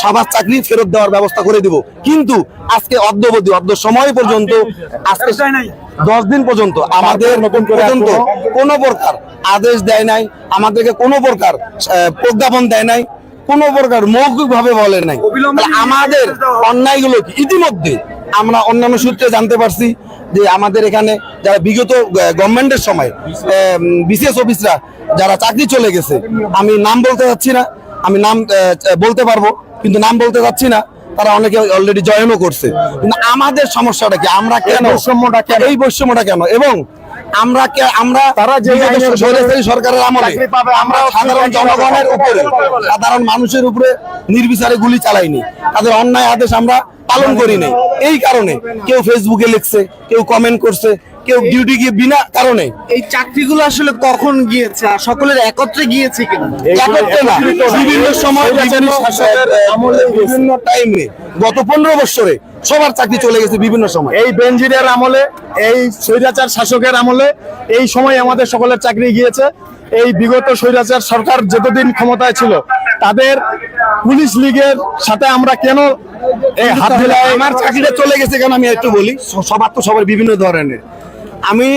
সবার চাকরি ফেরত দেওয়ার ব্যবস্থা করে দিব। কিন্তু আজকে অদ্যবধি অদ্য সময় পর্যন্ত আজকে দশ দিন পর্যন্ত আমাদের পর্যন্ত কোনো প্রকার আদেশ দেয় নাই আমাদেরকে কোনো প্রকার প্রজ্ঞাপন দেয় নাই কোনো প্রকার মৌখিক ভাবে বলে নাই। আমাদের অন্যায়গুলো কি? ইতিমধ্যে আমরা অন্যান্য সূত্রে জানতে পারছি যে আমাদের এখানে যারা বিগত গভর্নমেন্টের সময় বিসিএস অফিসরা যারা চাকরি চলে গেছে আমি নাম বলতে চাচ্ছি না আমি নাম বলতে পারব। কিন্তু নাম বলতে চাচ্ছি না তারা অনেকে অলরেডি জয়েনও করছে। কিন্তু আমাদের সমস্যাটা কি? আমরা কেন বৈষম্যটা কেন? এই বৈষম্যটা কেন? এবং আমরা কে আমরা তারা যে সরকারের আমলে আমরা সাধারণ জনগণের উপরে সাধারণ মানুষের উপরে নির্বিচারে গুলি চালাইনি। তাদের অন্যায় আদেশ আমরা পালন করি নাই। এই কারণে কেউ ফেসবুকে লিখছে কেউ কমেন্ট করছে কেউ ডিউটি গিয়ে বিনা কারণে। এই চাকরিগুলো আসলে কখন গিয়েছে আর সকলের একত্রে গিয়েছে কিনা? একত্রে না বিভিন্ন সময় বিভিন্ন টাইমে গত পনেরো বছরে সবার চাকরি চলে গেছে বিভিন্ন সময়। এই বেঞ্জিরের আমলে এই স্বৈরাচার শাসকের আমলে এই সময় আমাদের সকলের চাকরি গিয়েছে। এই বিগত স্বৈরাচার সরকার যতদিন ক্ষমতায় ছিল তাদের পুলিশ লীগের সাথে আমরা কেন এই হাত আমার চাকরিটা চলে গেছে কেন আমি একটু বলি? সবার তো সবার বিভিন্ন ধরনের। আমি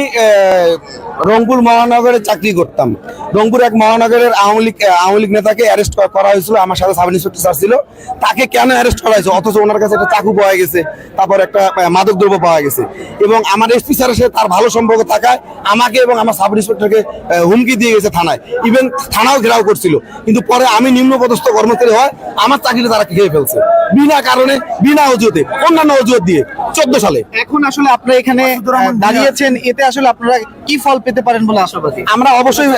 রংপুর মহানগরে চাকরি করতাম। রংপুর এক মহানগরের আওয়ামী লীগ আওয়ামী লীগ নেতাকে অ্যারেস্ট করা হয়েছিল আমার সাথে সাব ইন্সপেক্টর স্যার ছিল। তাকে কেন অ্যারেস্ট করা হয়েছে? অথচ ওনার কাছে একটা চাকু পাওয়া গেছে তারপর একটা মাদক দ্রব্য পাওয়া গেছে। এবং আমার এসপি স্যারের সাথে তার ভালো সম্পর্ক থাকায় আমাকে এবং আমার সাব ইন্সপেক্টরকে হুমকি দিয়ে গেছে থানায়। ইভেন থানাও ঘেরাও করছিল। কিন্তু পরে আমি নিম্নপদস্থ কর্মচারী হয় আমার চাকরিটা তারা খেয়ে ফেলছে। বিনা কারণে বিনা অজুহাতে অন্যান্য অজুহাত দিয়ে চোদ্দ সালে। এখন আসলে আপনারা এখানে আহ, দাঁড়িয়েছেন এতে আসলে আপনারা কি ফল পেতে পারেন বলে আশাবাদী? আমরা অবশ্যই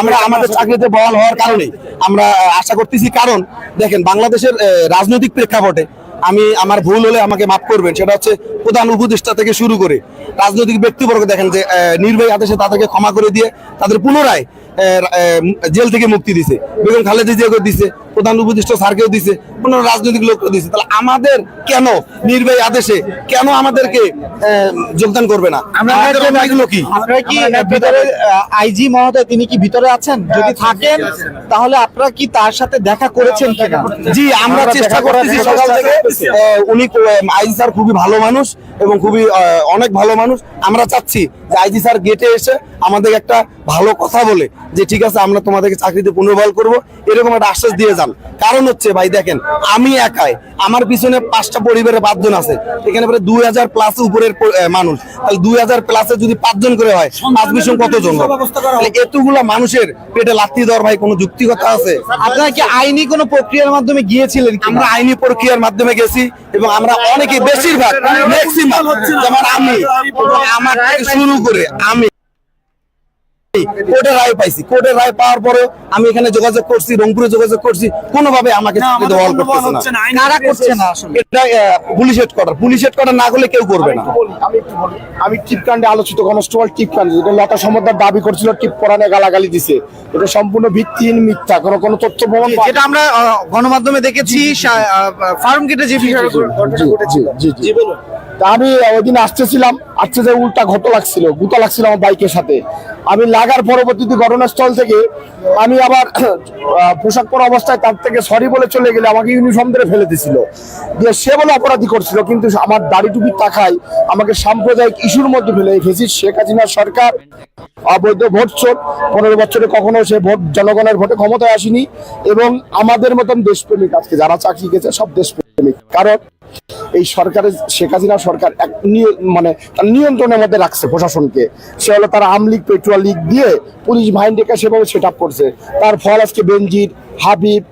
আমরা আমাদের চাকরিতে বহাল হওয়ার কারণে আমরা আশা করতেছি, কারণ দেখেন, বাংলাদেশের রাজনৈতিক প্রেক্ষাপটে আমি, আমার ভুল হলে আমাকে মাফ করবেন, সেটা হচ্ছে প্রধান উপদেষ্টা থেকে শুরু করে রাজনৈতিক ব্যক্তিবর্গ, দেখেন যে নির্বাহী আদেশে তাদেরকে ক্ষমা করে দিয়ে তাদের পুনরায় জেল থেকে মুক্তি দিছে। বেগম খালেদা জিয়াকে দিছে প্রধান উপদেষ্টা স্যারকেও দিছে কোনো রাজনৈতিক লোককেও দিছে। তাহলে আমাদের কেন নির্বাহী আদেশে কেন আমাদেরকে যোগদান করবে না? অন্যায়গুলো কি? ভিতরে আইজি মহোদয় তিনি কি ভিতরে আছেন? যদি থাকেন তাহলে আপনারা কি তার সাথে দেখা করেছেন কিনা? জি আমরা চেষ্টা করতেছি সকাল থেকে। আহ, উনি আইজি স্যার খুবই ভালো মানুষ এবং খুবই আহ, অনেক ভালো মানুষ। আমরা চাচ্ছি যে আইজি স্যার গেটে এসে আমাদের একটা ভালো কথা বলে যে ঠিক আছে আমরা তোমাদেরকে চাকরিতে পুনর্বহাল করব। এরকম একটা আশ্বাস দিয়ে যান। কারণ হচ্ছে ভাই দেখেন আমি একাই আমার পিছনে পাঁচটা পরিবারের পাঁচজন আছে। এখানে প্রায় দুই হাজার প্লাস উপরের মানুষ। তাহলে দুই হাজার প্লাসে যদি পাঁচজন করে হয় পাঁচ বিষয় কতজন? এতগুলা মানুষের পেটে লাথি দেওয়ার ভাই কোনো যুক্তিকতা আছে? আপনারা কি আইনি কোনো প্রক্রিয়ার মাধ্যমে গিয়েছিলেন আমরা আইনি প্রক্রিয়ার মাধ্যমে গেছি এবং আমরা অনেকে বেশিরভাগ ম্যাক্সিমাম যেমন আমি আমার শুরু করে আমি। কোর্টের রায় পাইছি। কোর্টের রায় পাওয়ার পরে আমি এখানে যোগাযোগ করছি রংপুরে যোগাযোগ করছি কোনোভাবে আমাকে করতেছে না। কারা করছে না এটা পুলিশ হেডকোয়ার্টার পুলিশ হেডকোয়ার্টার না করলে কেউ করবে না। আমি একটু বলি। আমি টিপকাণ্ডে আলোচিত কনস্টেবল টিপকাণ্ড। যেটা লতা সম্বদ্দার দাবি করছিল টিপ পরানে গালাগালি দিছে। এটা সম্পূর্ণ ভিত্তিহীন মিথ্যা কোনো কোনো তথ্য প্রমাণ যেটা আমরা গণমাধ্যমে দেখেছি ফার্ম গেটে যে জি, জি, জি। তা আমি ওই দিন আসতেছিলাম আসতে যে উল্টা ঘট লাগছিল, গুতা লাগছিল আমার বাইকের সাথে। আমি লাগার পরবর্তীতে ঘটনাস্থল থেকে আমি আবার পোশাক পরা অবস্থায় তার থেকে সরি বলে চলে গেলে আমাকে ইউনিফর্ম ধরে ফেলে দিছিল। দিয়ে সে বলে অপরাধী করছিল, কিন্তু আমার দাড়ি তাকায় আমাকে সাম্প্রদায়িক ইস্যুর মধ্যে ফেলে ফেসি শেখ হাসিনা সরকার। অবৈধ ভোট চোট পনেরো বছরে কখনো সে ভোট, জনগণের ভোটে ক্ষমতায় আসেনি। এবং আমাদের মতন দেশপ্রেমিক আজকে, যারা চাকরি গেছে, সব দেশপ্রেমিক। কারণ এই সরকারের শেখ হাসিনা সরকার এক মানে তার নিয়ন্ত্রণের মধ্যে রাখছে প্রশাসনকে। সে হলো তারা আমলিগ পেট্রোল লিগ দিয়ে পুলিশ বাহিনীকে সেভাবে সেট আপ করছে। তার ফল আজকে বেনজির হাবিব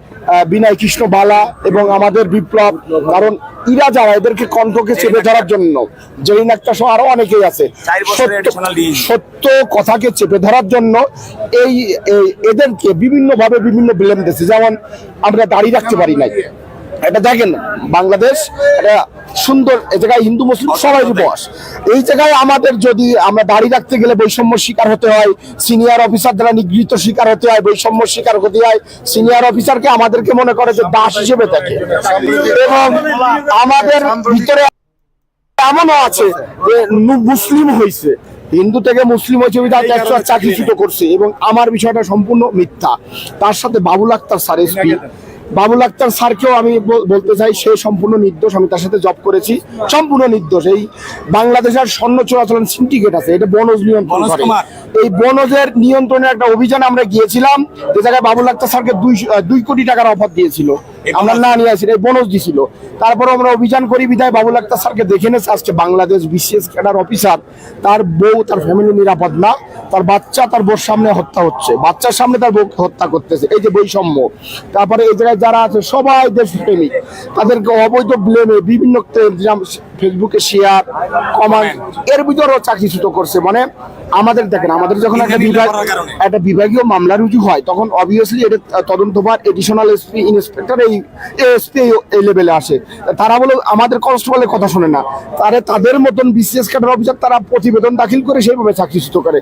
বিনয় কৃষ্ণ বালা এবং আমাদের বিপ্লব কারণ ইরা যারা এদেরকে কণ্ঠকে চেপে ধরার জন্য জেরিন একটা সহ আরও অনেকেই আছে। সত্য- কথাকে চেপে ধরার জন্য এই এই- এদেরকে বিভিন্নভাবে বিভিন্ন ব্লেম দিচ্ছে। যেমন আমরা দাঁড়িয়ে রাখতে পারি নাই। এটা দেখেন, বাংলাদেশ, এটা সুন্দর এ জায়গায় হিন্দু, মুসলিম সবাই বস এই জায়গায় আমাদের যদি আমরা দাঁড়িয়ে রাখতে গেলে বৈষম্য শিকার হতে হয় সিনিয়র অফিসার দ্বারা নিগৃহীত শিকার হতে হয়, বৈষম্য শিকার হতে হয় সিনিয়র অফিসারকে আমাদেরকে মনে করে যে দাস হিসেবে দেখে। এবং আমাদের ভিতরে এমনও আছে যে মুসলিম হয়েছে হিন্দু থেকে মুসলিম হয়েছে একশো চাকরিচ্যুত করছে। এবং আমার বিষয়টা সম্পূর্ণ মিথ্যা। তার সাথে বাবুল আক্তার, স্যার, এসপি। বাবুল আক্তার স্যারকেও আমি বলতে চাই সে সম্পূর্ণ নির্দোষ আমি তার সাথে জব করেছি। সম্পূর্ণ নির্দোষ। এই বাংলাদেশের স্বর্ণ চোরাচলন সিন্ডিকেট আছে এটা বনজ নিয়ন্ত্রণ করে। এই বনজের নিয়ন্ত্রণের একটা অভিযান আমরা গিয়েছিলাম যে জায়গায় বাবুল আক্তার স্যারকে দুই দুই কোটি টাকার অফার দিয়েছিল। আমরা না নিয়ে আসি এই বনজ দিছিল। তারপর আমরা অভিযান করি বিধায় বাবুল আক্তার স্যারকে দেখে নেছে আজকে বাংলাদেশ বিশেষ ক্যাডার অফিসার তার বউ তার ফ্যামিলি নিরাপদ না তার বাচ্চা তার বউর সামনে হত্যা হচ্ছে। বাচ্চার সামনে তার বউকে হত্যা করতেছে এই যে বৈষম্য। তারপরে এই জায়গায় যারা আছে সবাই দেশপ্রেমিক। তাদেরকে অবৈধ ব্লেমে বিভিন্ন ফেসবুকে শেয়ার কমান্ড এর ভিতরেও চাকরিচ্যুত করছে। মানে আমাদের দেখেন আমাদের যখন একটা বিভাগ একটা বিভাগীয় মামলা রুজু হয় তখন অবভিয়াসলি এটা তদন্তভার এডিশনাল এসপি ইন্সপেক্টর এই এসপি এই লেভেলে আসে। তারা বলে আমাদের কনস্টেবলের কথা শোনে না। তারা তাদের মতন বিসিএস ক্যাডার অফিসার তারা প্রতিবেদন দাখিল করে সেইভাবে চাকরিচ্যুত করে।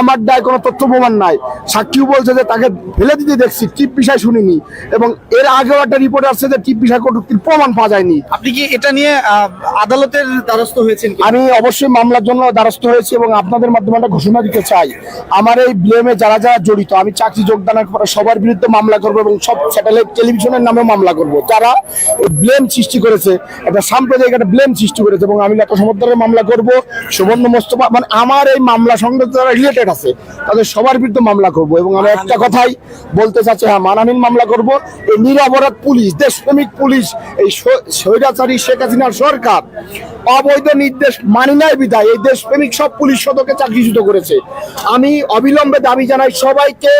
আমার দায় কোনো তথ্য প্রমাণ নাই। সাক্ষীও বলছে যে তাকে ফেলে দিতে দেখছি টিপ বিষয় শুনিনি। এবং এর আগেও একটা রিপোর্ট আসছে যে টিপ বিষয় কটুক্তির প্রমাণ পাওয়া যায়নি। আপনি কি এটা নিয়ে আহ, আদালতের দ্বারস্থ হয়েছেন আমি অবশ্যই মামলার জন্য দ্বারস্থ হয়েছি এবং আপনাদের মাধ্যমে একটা ঘোষণা দিতে চাই। আমার এই ব্লেমে যারা যারা জড়িত আমি চাকরি যোগদানের পরে সবার বিরুদ্ধে মামলা করব এবং সব স্যাটেলাইট টেলিভিশনের নামে মামলা করব। যারা ব্লেম সৃষ্টি করেছে একটা সাম্প্রদায়িক একটা ব্লেম সৃষ্টি করেছে এবং আমি একটা সমর্থনের মামলা করব সুবর্ণ মোস্তফা মানে আমার এই মামলা সঙ্গে যারা রিলেটেড আছে তাদের সবার বিরুদ্ধে মামলা করব এবং আমি একটা কথাই বলতে চাচ্ছি হ্যাঁ মানহানির মামলা করব। এই নিরপরাধ পুলিশ দেশপ্রেমিক পুলিশ এই স্ব- স্বৈরাচারী শেখ হাসিনার সরকার অবৈধ নির্দেশ মানি নাই বিদায় এই দেশপ্রেমিক সব পুলিশ সদকে চাকরিচ্যুত করেছে। আমি অবিলম্বে দাবি জানাই, সবাইকে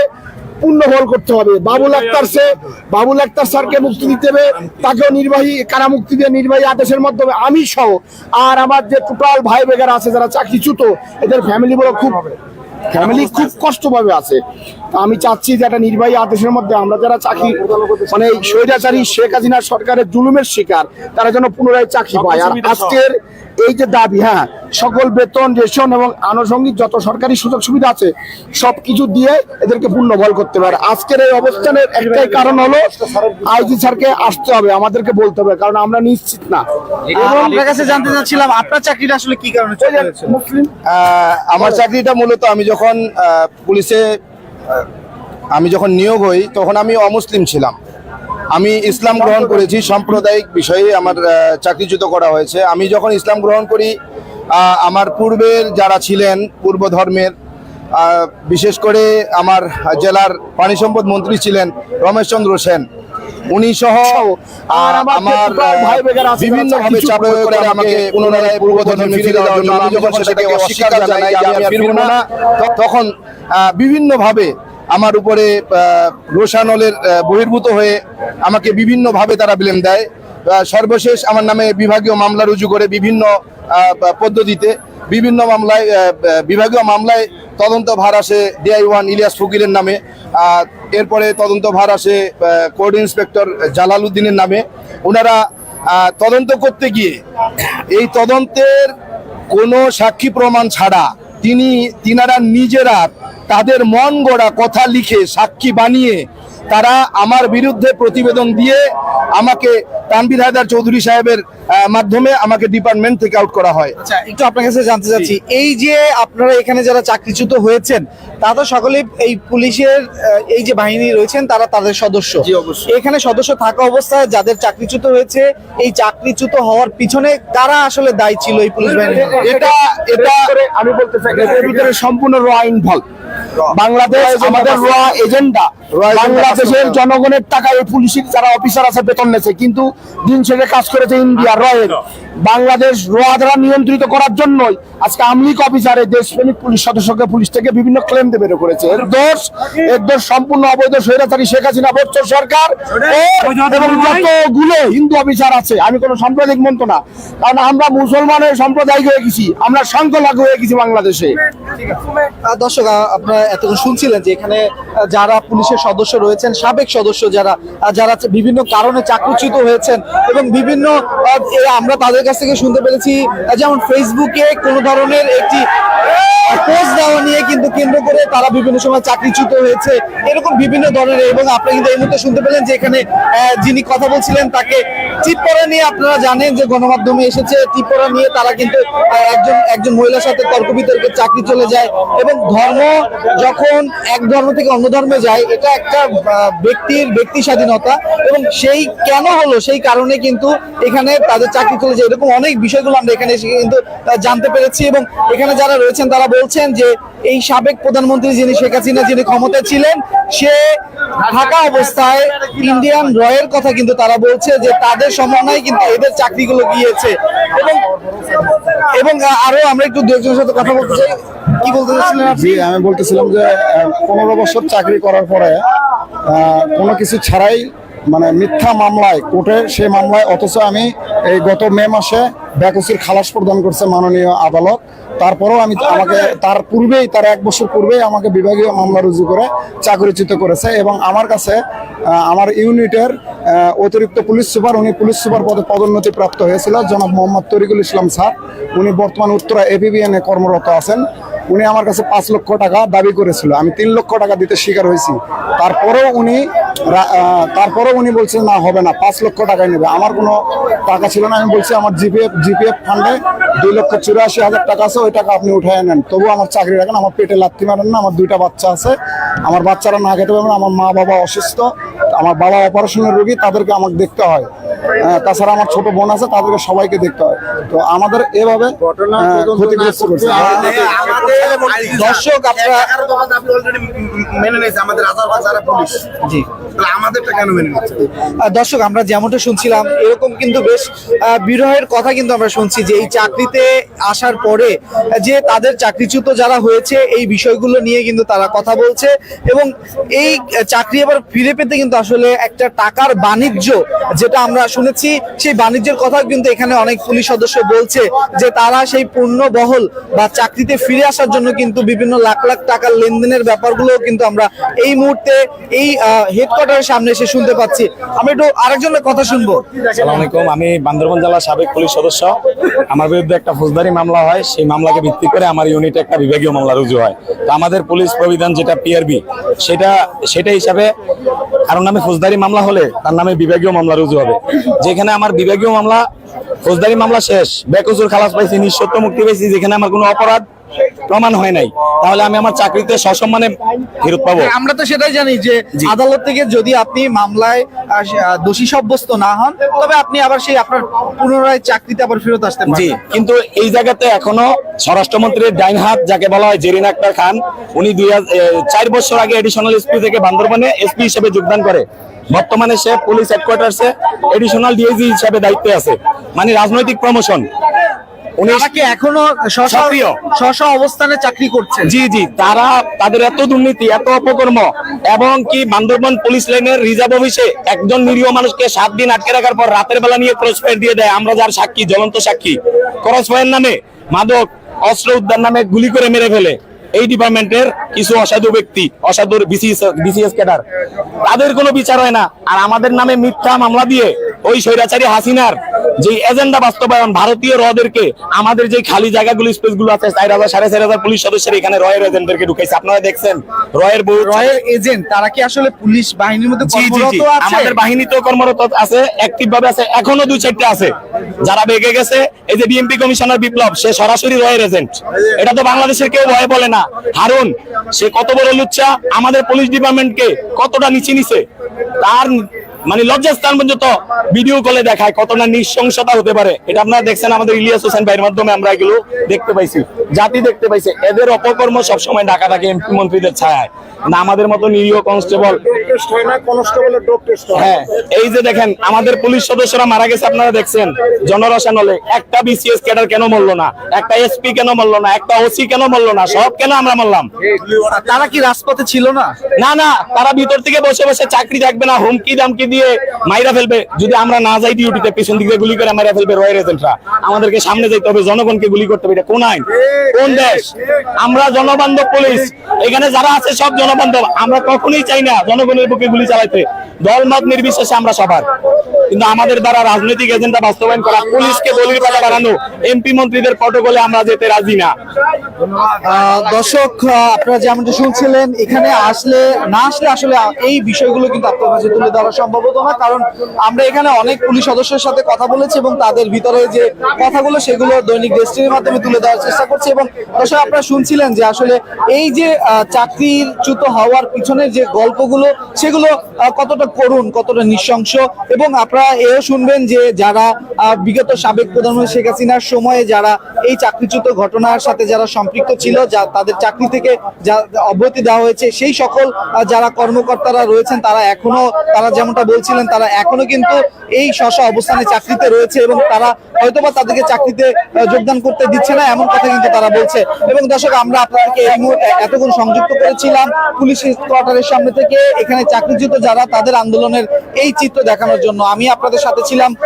পূর্ণবল করতে হবে। বাবুল আক্তার সে, বাবুল আক্তার স্যারকে মুক্তি দিতে হবে। তাকেও নির্বাহী কারা মুক্তি দিয়ে নির্বাহী আদেশের মাধ্যমে আমি সহ, আর আমার যে টোটাল ভাই বেগার আছে যারা চাকরিচ্যুত, এদের ফ্যামিলি বলে খুব ফ্যামিলি খুব কষ্ট ভাবে আছে। আমি চাচ্ছি যে একটা নির্বাহী আদেশের মধ্যে আমরা যারা চাকরি মানে স্বৈরাচারী শেখ হাসিনার সরকারের জুলুমের শিকার তারা যেন পুনরায় চাকরি পায়। আর আজকের এই যে দাবি হ্যাঁ সকল বেতন রেশন এবং আনুষঙ্গিক যত সরকারি সুযোগ সুবিধা আছে সবকিছু দিয়ে এদেরকে পূর্ণ বল করতে পারে আজকের এই অবস্থানের একটাই কারণ হলো আইজি স্যারকে আসতে হবে আমাদেরকে বলতে হবে কারণ আমরা নিশ্চিত না। আপনার কাছে জানতে চাচ্ছিলাম আপনার চাকরিটা আসলে কি কারণে আমার চাকরিটা মূলত আমি যখন পুলিশে আমি যখন নিয়োগ হই তখন আমি অমুসলিম ছিলাম। আমি ইসলাম গ্রহণ করেছি সাম্প্রদায়িক বিষয়ে আমার চাকরিচ্যুত করা হয়েছে। আমি যখন ইসলাম গ্রহণ করি আমার পূর্বের যারা ছিলেন পূর্ব ধর্মের বিশেষ করে আমার জেলার পানি সম্পদ মন্ত্রী ছিলেন রমেশচন্দ্র সেন উনি সহ আর আমার ভাই বিভিন্ন ভাবে চাপ প্রয়োগ করে আমাকে পুনরায় পূর্ব ফিরে দেওয়ার জন্য আমি যখন সেটাকে অস্বীকার জানাই যে আমি ফিরবো না তখন বিভিন্নভাবে আমার উপরে রোশানলের বহির্ভূত হয়ে আমাকে বিভিন্নভাবে তারা ব্লেম দেয়। সর্বশেষ আমার নামে বিভাগীয় মামলা রুজু করে বিভিন্ন পদ্ধতিতে বিভিন্ন মামলায় বিভাগীয় মামলায় তদন্ত ভার আসে ডিআই ওয়ান ইলিয়াস ফকিরের নামে এরপরে তদন্ত ভার আসে কোর্ট ইন্সপেক্টর জালাল উদ্দিনের নামে। ওনারা তদন্ত করতে গিয়ে এই তদন্তের কোনো সাক্ষী প্রমাণ ছাড়া তিনি, তিনারা নিজেরা তাদের মন গড়া কথা লিখে সাক্ষী বানিয়ে তারা আমার বিরুদ্ধে প্রতিবেদন দিয়ে আমাকে তানবির হায়দার চৌধুরী সাহেবের মাধ্যমে আমাকে ডিপার্টমেন্ট থেকে আউট করা হয়। আচ্ছা একটু আপনার কাছে জানতে চাচ্ছি এই যে আপনারা এখানে যারা চাকরিচ্যুত হয়েছেন তা তো সকলেই এই পুলিশের এই যে বাহিনী রয়েছেন তারা তাদের সদস্য। এখানে সদস্য থাকা অবস্থায় যাদের চাকরিচ্যুত হয়েছে এই চাকরিচ্যুত হওয়ার পিছনে কারা আসলে দায়ী ছিল এই পুলিশ বাহিনী এটা এটা আমি বলতে চাই এটার ভিতরে সম্পূর্ণ র ইনভলভ বাংলাদেশ আমাদের র এজেন্ডা বাংলাদেশের জনগণের টাকায় পুলিশের যারা অফিসার আছে বেতন নেছে কিন্তু দিন শেষে কাজ করেছে ইন্ডিয়া রয়ের বাংলাদেশ র দ্বারা নিয়ন্ত্রিত করার জন্যই আজকে আমলিক অফিসার এই দেশপ্রেমিক পুলিশ সদস্যকে পুলিশ থেকে বিভিন্ন ক্লেম দিয়ে বের করেছে। এর দোষ এর দোষ সম্পূর্ণ অবৈধ স্বৈরাচারী শেখ হাসিনা বচ্চর সরকার এবং যতগুলো হিন্দু অফিসার আছে আমি কোনো সাম্প্রদায়িক মন্ত না কারণ আমরা মুসলমানের সাম্প্রদায়িক হয়ে গেছি আমরা সংখ্যালঘু হয়ে গেছি বাংলাদেশে। দর্শক আপনারা এতক্ষণ শুনছিলেন যে এখানে যারা পুলিশের সদস্য রয়েছেন সাবেক সদস্য যারা যারা বিভিন্ন কারণে চাকরিচ্যুত হয়েছেন এবং বিভিন্ন এ আমরা তাদের কাছ থেকে শুনতে পেরেছি যেমন ফেসবুকে কোনো ধরনের একটি পোস্ট দেওয়া নিয়ে কিন্তু কেন্দ্র করে তারা বিভিন্ন সময় চাকরিচ্যুত হয়েছে। এরকম বিভিন্ন ধরনের, এবং আপনি কিন্তু এই মুহূর্তে শুনতে পেলেন যে এখানে যিনি কথা বলছিলেন তাকে টিপপড়া নিয়ে আপনারা জানেন যে গণমাধ্যমে এসেছে। টিপপড়া নিয়ে তারা কিন্তু একজন একজন মহিলার সাথে তর্ক বিতর্কে চাকরি চলে যায় এবং ধর্ম যখন এক ধর্ম থেকে অন্য ধর্মে যায়, এটা একটা ব্যক্তির ব্যক্তি স্বাধীনতা এবং সেই কেন হলো, সেই কারণে কিন্তু এখানে তাদের চাকরি চলে যায়। এরকম অনেক বিষয়গুলো আমরা এখানে এসে কিন্তু জানতে পেরেছি এবং এখানে যারা রয়েছেন তারা বলছেন যে এই সাবেক প্রধানমন্ত্রী যিনি শেখ হাসিনা, যিনি ক্ষমতায় ছিলেন, সে থাকা অবস্থায় ইন্ডিয়ান রয়ের কথা কিন্তু তারা বলছে যে তাদের সমন্বয়ে কিন্তু এদের চাকরিগুলো গিয়েছে। এবং এবং আরও আমরা একটু দু একজনের সাথে কথা বলতে চাই। কি বলতে চাচ্ছিলেন আপনি? আমি বলতেছিলাম যে পনেরো বছর চাকরি করার পরে কোনো কিছু ছাড়াই মানে মিথ্যা মামলায় কোর্টে সেই মামলায়, অথচ আমি এই গত মে মাসে ব্যাকসির খালাস প্রদান করছে মাননীয় আদালত। তারপরেও আমি আমাকে, তার পূর্বেই, তার এক বছর পূর্বেই আমাকে বিভাগীয় মামলা রুজু করে চাকরিচ্যুত করেছে এবং আমার কাছে আমার ইউনিটের অতিরিক্ত পুলিশ সুপার, উনি পুলিশ সুপার পদে পদোন্নতি প্রাপ্ত হয়েছিল। জনাব মোহাম্মদ তরিকুল ইসলাম স্যার, উনি বর্তমান উত্তরা এপিবিএনে কর্মরত আছেন। উনি আমার কাছে পাঁচ লক্ষ টাকা দাবি করেছিল। আমি তিন লক্ষ টাকা দিতে স্বীকার হয়েছি। তারপরেও উনি তারপরেও উনি বলছেন না, হবে না, পাঁচ লক্ষ টাকাই নেবে। আমার কোনো টাকা ছিল না, আমি বলছি, আমার জিপিএফ জিপিএফ ফান্ডে দুই লক্ষ চুরাশি হাজার টাকা আছে, ওই টাকা আপনি উঠায় নেন। তবু আমার চাকরি রাখেন, আমার পেটে লাথি মারেন না, আমার দুইটা বাচ্চা আছে। আমার বাচ্চারা না খেতে পারবে না, আমার মা বাবা অসুস্থ। আমার বাবা অপারেশনের রোগী, তাদেরকে আমাকে দেখতে হয়। আহ, তাছাড়া আমার ছোট বোন আছে তাদেরকে সবাইকে দেখতে হয়। তো আমাদের এভাবে ক্ষতিগ্রস্ত করছে। দর্শক আপনারা মেনে নিয়েছে আমাদের যারা পুলিশ। জি। আমাদেরটা কেন মেনে দর্শক আমরা যেমনটা শুনছিলাম এরকম কিন্তু বেশ বিরহের কথা কিন্তু আমরা শুনছি যে এই চাকরিতে আসার পরে যে তাদের চাকরিচ্যুত যারা হয়েছে এই বিষয়গুলো নিয়ে কিন্তু তারা কথা বলছে এবং এই চাকরি আবার ফিরে পেতে কিন্তু আসলে একটা টাকার বাণিজ্য যেটা আমরা শুনেছি সেই বাণিজ্যের কথা কিন্তু এখানে অনেক পুলিশ সদস্য বলছে যে তারা সেই পূর্ণ বহল বা চাকরিতে ফিরে আসার জন্য কিন্তু বিভিন্ন লাখ লাখ টাকার লেনদেনের ব্যাপারগুলো কিন্তু আমরা এই মুহূর্তে এই হেডকোয়ার্টারের সামনে এসে শুনতে পাচ্ছি। আমি একটু আরেকজনের কথা শুনব। সালাম আলাইকুম, আমি বান্দরবান জেলার সাবেক পুলিশ সদস্য। আমার বিরুদ্ধে একটা ফৌজদারি মামলা হয়, সেই মামলাকে ভিত্তি করে আমার ইউনিটে একটা বিভাগীয় মামলা রুজু হয়। তো আমাদের পুলিশ প্রবিধান যেটা পিআরবি সেটা সেটা হিসাবে কারণ নামে ফৌজদারি মামলা হলে তার নামে বিভাগীয় মামলা রুজু হবে। যেখানে আমার বিভাগীয় মামলা, ফৌজদারি মামলা শেষ, বেকসুর খালাস পাইছি নিঃসত্ব মুক্তি পাইছি, যেখানে আমার কোনো অপরাধ প্রমাণ হয় নাই। তাহলে আমি আমার চাকরিতে সসম্মানে ফেরত পাবো। আমরা তো সেটাই জানি যে আদালত থেকে যদি আপনি মামলায় দোষী সাব্যস্ত না হন তবে আপনি আবার সেই আপনার পুনরায় চাকরিতে আবার ফেরত আসতে জি কিন্তু এই জায়গাতে এখনও স্বরাষ্ট্রমন্ত্রীর ডাইন হাত যাকে বলা হয় জেরিন আক্তার খান উনি দুই চার বছর আগে এডিশনাল এসপি থেকে বান্দরবানে এসপি হিসেবে যোগদান করে। বর্তমানে সে পুলিশ হেডকোয়ার্টার্সে এডিশনাল ডিআইজি হিসেবে দায়িত্বে আছে। মানে রাজনৈতিক প্রমোশন কি এখনও স্ব- অবস্থানে চাকরি করছেন। জি জি তারা তাদের এত দুর্নীতি এত অপকর্ম এবং কি বান্দরবান পুলিশ লাইনের রিজার্ভ অফিসে একজন নিরীহ মানুষকে সাত দিন আটকে রাখার পর রাতের বেলা নিয়ে দিয়ে দেয় আমরা যার সাক্ষী জ্বলন্ত সাক্ষী। ক্রস ফায়ার নামে মাদক অস্ত্র উদ্ধার নামে গুলি করে মেরে ফেলে এই ডিপার্টমেন্টের কিছু অসাধু ব্যক্তি অসাধু বিসিএস বিসিএস ক্যাডার। তাদের কোনো বিচার হয় না আর আমাদের নামে মিথ্যা মামলা দিয়ে ওই স্বৈরাচারী হাসিনার যে এজেন্ডা বাস্তবায়ন ভারতীয় রদেরকে আমাদের যে খালি জায়গাগুলো স্পেসগুলো আছে চার হাজার সাড়ে চার হাজার পুলিশ সদস্যের এখানে রয়ের এজেন্টদেরকে ঢুকাইছে। আপনারা দেখছেন রয়ের বউ রয়ের এজেন্ট তারা কি আসলে পুলিশ বাহিনীর মধ্যে জি জি জি। কর্মরত আছে? আমাদের বাহিনীতেও কর্মরত আছে অ্যাক্টিভ ভাবে আছে এখনও দুই চারটা আছে। যারা বেগে গেছে এই যে বিএমপি কমিশনার বিপ্লব সে সরাসরি রয়ের এজেন্ট। এটা তো বাংলাদেশের কেউ ভয় বলে না। হারুন সে কত বড় লুচ্চা আমাদের পুলিশ ডিপার্টমেন্টকে কতটা নিচে নিছে? তার মানে লজ্জাস্থান পর্যন্ত ভিডিও কলে দেখায় কতটা নৃশংসতা হতে পারে। এটা আপনারা দেখছেন আমাদের ইলিয়াস হোসেন ভাইয়ের মাধ্যমে আমরা এগুলো দেখতে পাইছি। জাতি দেখতে পাইছে। এদের অপকর্ম সবসময় ঢাকা থাকে এমপি মন্ত্রীদের ছায়ায়। না আমাদের মতো নিরীহ কনস্টেবল টেস্ট হয় না কনস্টেবলের ডোপ টেস্ট হয়। হ্যাঁ এই যে দেখেন আমাদের পুলিশ সদস্যরা মারা গেছে আপনারা দেখছেন। জনরসানলে একটা বিসিএস ক্যাডার কেন মরলো না? একটা এসপি কেন মরলো না? একটা ওসি কেন মরলো না? সব কেন আমরা মরলাম? তারা কি রাজপথে ছিল না? না না তারা ভিতর থেকে বসে বসে চাকরি থাকবে না হুমকি দামকি দিয়ে মাইরা ফেলবে। যদি আমরা না যাই ডিউটিতে পিছন দিকে গুলি করে মাইরা ফেলবে রয়ের এজেন্টরা আমাদেরকে সামনে যাইতে হবে, জনগণকে গুলি করতে হবে। এটা কোন আইন? কোন দেশ? আমরা জনবান্ধব পুলিশ। এখানে যারা আছে সব জনবান্ধব। আমরা কখনোই চাই না জনগণের বুকে গুলি চালাইতে। দল মত নির্বিশেষে আমরা সবার। কিন্তু আমাদের দ্বারা রাজনৈতিক এজেন্ডা বাস্তবায়ন করা, পুলিশকে দলিল পাতা বানানো এমপি মন্ত্রীদের প্রটোকলে আমরা যেতে রাজি না। দর্শক আপনারা যেমনটা শুনছিলেন, এখানে আসলে, না আসলে আসলে এই বিষয়গুলো কিন্তু আপনার কাছে তুলে ধরা সম্ভব হতো না কারণ আমরা এখানে অনেক পুলিশ সদস্যের সাথে কথা বলেছি এবং তাদের ভিতরে যে কথাগুলো, সেগুলো দৈনিক ডেস্টিনির মাধ্যমে তুলে দেওয়ার চেষ্টা করছি। এবং দর্শক, আপনারা শুনছিলেন যে আসলে এই যে চাকরিচ্যুত হওয়ার পিছনের যে গল্পগুলো, সেগুলো কতটা করুণ, কতটা নৃশংস? এবং আপনারা এও শুনবেন যে যারা বিগত সাবেক প্রধানমন্ত্রী শেখ হাসিনার সময়ে যারা এই চাকরিচ্যুত ঘটনার সাথে যারা সম্পৃক্ত ছিল, যা তাদের চাকরি থেকে যা অব্যাহতি দেওয়া হয়েছে, সেই সকল যারা কর্মকর্তারা রয়েছেন, তারা এখনও, তারা যেমনটা বলছিলেন, তারা এখনও কিন্তু এই শশা অবস্থানে চাকরিতে রয়েছে এবং তারা হয়তোবা তাদেরকে চাকরিতে যোগদান করতে দিচ্ছে না, এমন কথা কিন্তু তারা বলছে। এবং দর্শক, আমরা আপনাদেরকে এই মুহূর্তে এতক্ষণ সংযুক্ত করেছিলাম পুলিশ কোয়ার্টারের সামনে থেকে, এখানে চাকরিচ্যুত যারা, তাদের আন্দোলনের এই চিত্র দেখানোর জন্য। আমি আপনাদের সাথে ছিলাম